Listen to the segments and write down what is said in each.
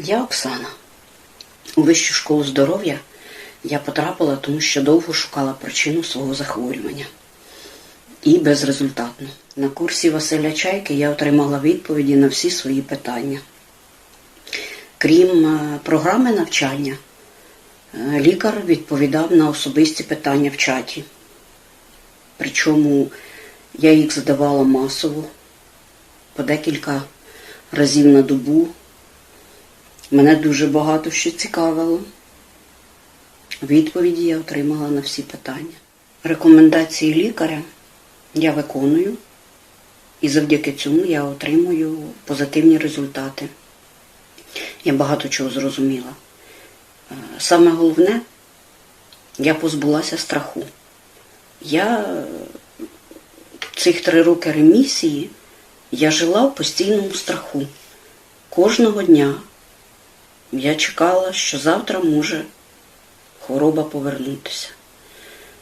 Я Оксана. У вищу школу здоров'я я потрапила, тому що довго шукала причину свого захворювання. І безрезультатно. На курсі Василя Чайки я отримала відповіді на всі свої питання. Крім е, програми навчання, е, лікар відповідав на особисті питання в чаті. Причому я їх задавала масово, по декілька разів на добу. Мене дуже багато що цікавило. Відповіді я отримала на всі питання. Рекомендації лікаря я виконую, і завдяки цьому я отримую позитивні результати. Я багато чого зрозуміла. Е, Саме головне, я позбулася страху. Я е, цих три роки ремісії я жила в постійному страху. Кожного дня я чекала, що завтра може хвороба повернутися.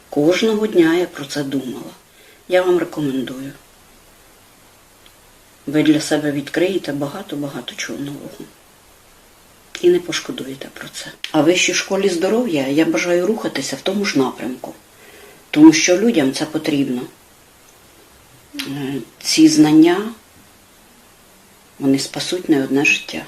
Кожного дня я про це думала. Я вам рекомендую. Ви для себе відкриєте багато-багато чого нового. І не пошкодуєте про це. А вищій школі здоров'я я бажаю рухатися в тому ж напрямку, тому що людям це потрібно. Е, Ці знання вони спасуть не одне життя.